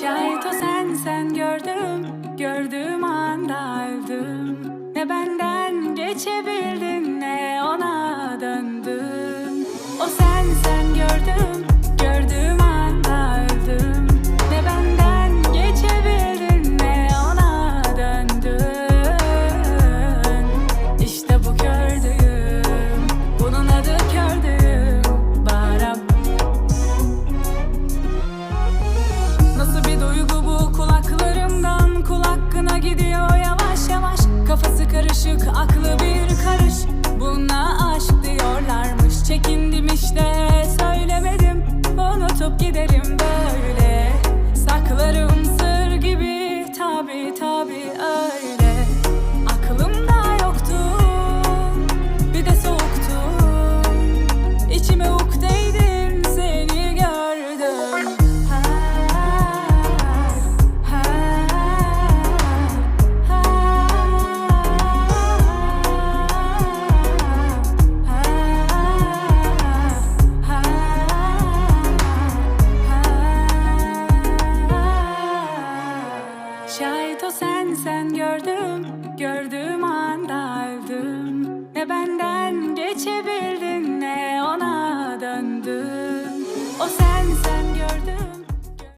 Şayet o sen sen gördüm Gördüğüm anda öldüm. Ne benden geçebildin ne ona döndün O sen sen gördüm işte söylemedim. Unutup giderim böyle. Saklarım Şahit o sen sen gördüm Gördüğüm anda öldüm. Ne benden geçebildin ne ona döndüm. O sen sen